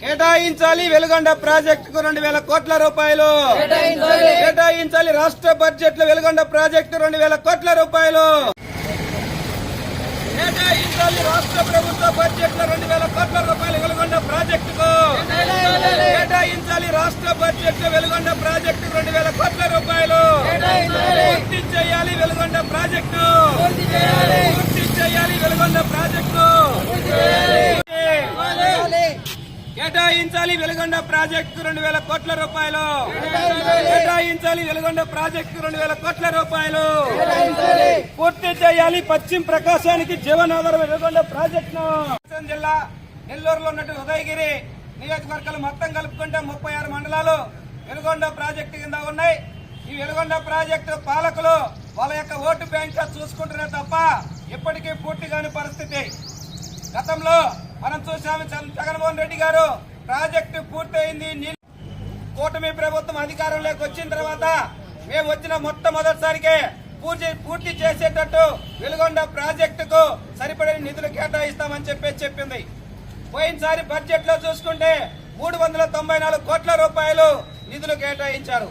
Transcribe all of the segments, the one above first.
కేటాయించాలి వెలుగొండ ప్రాజెక్టుకు రెండు వేల కోట్ల రూపాయలు. కేటాయించాలి. రాష్ట్ర బడ్జెట్లో వెలుగొండ ప్రాజెక్టు రెండు వేల కోట్ల రూపాయలు. కేటాయించాలి రాష్ట్ర ప్రభుత్వ బడ్జెట్లో రెండు వేల కోట్ల రూపాయలు వెలుగొండ ప్రాజెక్టుకు కేటాయించాలి రాష్ట్ర బడ్జెట్లో వెలుగొండ ప్రాజెక్టు రెండు వేల కోట్ల రూపాయలు పూర్తి చేయాలి వెలుగొండ ప్రాజెక్టు పూర్తి చేయాలి వెలుగొండ ప్రాజెక్టు కేటాయించాలి వెలుగొండ ప్రాజెక్టు రెండు వేల కోట్ల రూపాయలు. కేటాయించాలి. వెలుగొండ ప్రాజెక్టు రెండు వేల కోట్ల రూపాయలు. పూర్తి చేయాలి పశ్చిమ ప్రకాశానికి జీవనాధారం వెలుగొండ ప్రాజెక్టును. జిల్లా నెల్లూరులో ఉన్నట్టు ఉదయగిరి నియోజకవర్గాలు మొత్తం కలుపుకుంటే ముప్పై ఆరు మండలాలు వెలుగొండ ప్రాజెక్టు కింద ఉన్నాయి. ఈ వెలుగొండ ప్రాజెక్టు పాలకులు వాళ్ళ యొక్క ఓటు బ్యాంక్ చూసుకుంటున్నారు తప్ప ఇప్పటికీ పూర్తి కాని పరిస్థితి. గతంలో మనం చూసాము జగన్మోహన్ రెడ్డి గారు ప్రాజెక్టు పూర్తయింది కూటమి ప్రభుత్వం అధికారంలోకి వచ్చిన తర్వాత మేము వచ్చిన మొట్టమొదటిసారికే పూర్తి పూర్తి చేసేటట్టు వెలుగొండ ప్రాజెక్టుకు సరిపడని నిధులు కేటాయిస్తామని చెప్పేసి చెప్పింది. పోయినసారి బడ్జెట్లో చూసుకుంటే మూడు వందల తొంభై నాలుగు కోట్ల రూపాయలు నిధులు కేటాయించారు.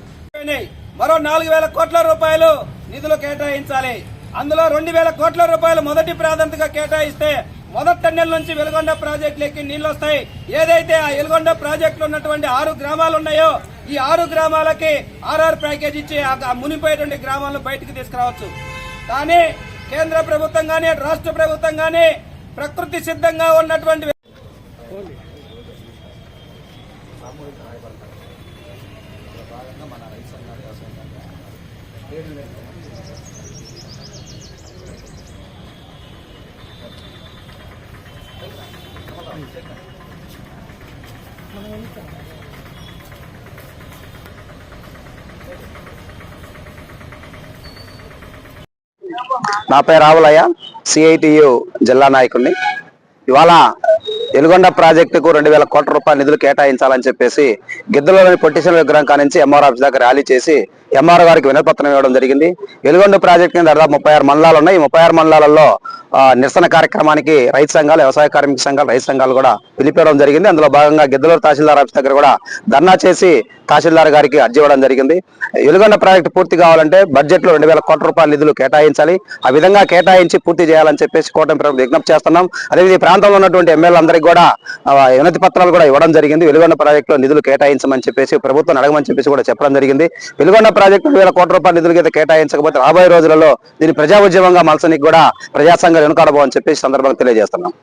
మరో నాలుగు వేల కోట్ల రూపాయలు నిధులు కేటాయించాలి. అందులో రెండు వేల కోట్ల రూపాయలు మొదటి ప్రాధాన్యతగా కేటాయిస్తే మొదటి టన్నెల నుంచి వెలుగొండ ప్రాజెక్టులకి నీళ్ళు వస్తాయి ఏదైతే ఆ వెలుగొండ ప్రాజెక్టులో ఉన్నటువంటి ఆరు గ్రామాలు ఉన్నాయో ఈ ఆరు గ్రామాలకి ఆర్ఆర్ ప్యాకేజ్ ఇచ్చి ఆ మునిపోయేటువంటి గ్రామాలను బయటకు తీసుకురావచ్చు. కానీ కేంద్ర ప్రభుత్వం గానీ రాష్ట్ర ప్రభుత్వం గానీ ప్రకృతి సిద్ధంగా ఉన్నటువంటి నా పేరు రావులయ్య సిఐటియు జిల్లా నాయకుడిని. ఇవాళ ఎలుగొండ ప్రాజెక్టుకు రెండు వేల కోట్ల రూపాయల నిధులు కేటాయించాలని చెప్పేసి గిద్దలోని పొట్టిసిన విగ్రహం కానించి ఎంఆర్ ఆఫీస్ దగ్గర ర్యాలీ చేసి ఎంఆర్ గారికి వినపత్రం ఇవ్వడం జరిగింది. వెలుగొండ ప్రాజెక్టు కింద దాదాపు ముప్పై ఆరు మండలాలు ఉన్నాయి ముప్పై ఆరు మండలాలలో ఆ, నిరసన కార్యక్రమానికి రైతు సంఘాలు వ్యవసాయ కార్మిక సంఘాలు రైతు సంఘాలు కూడా పిలిపేయడం జరిగింది. అందులో భాగంగా గిద్దలూరు తహసీల్దార్ ఆఫీస్ దగ్గర కూడా ధర్నా చేసి తహసీల్దార్ గారికి అర్జీ ఇవ్వడం జరిగింది. ఎలుగొండ ప్రాజెక్టు పూర్తి కావాలంటే బడ్జెట్లో రెండు వేల కోట్ల రూపాయల నిధులు కేటాయించాలి. ఆ విధంగా కేటాయించి పూర్తి చేయాలని చెప్పేసి కూటమి ప్రభుత్వం విజ్ఞప్తి చేస్తున్నాం. అదేవిధంగా ఈ ప్రాంతంలో ఉన్నటువంటి ఎమ్మెల్యేలందరికీ కూడా వినతి పత్రాలు కూడా ఇవ్వడం జరిగింది. వెలుగొండ ప్రాజెక్టులో నిధులు కేటాయించమని చెప్పేసి ప్రభుత్వం అడగమని చెప్పేసి కూడా చెప్పడం జరిగింది. వెలుగొండ ప్రాజెక్టు రెండు వేల కోట్ల రూపాయల నిధులు కింద కేటాయించకపోతే రాబోయే రోజులలో దీన్ని ప్రజా ఉద్యమంగా మలసనికి కూడా ప్రజా వెనుకాడబోమని చెప్పేసి సందర్భంగా తెలియజేస్తున్నాం.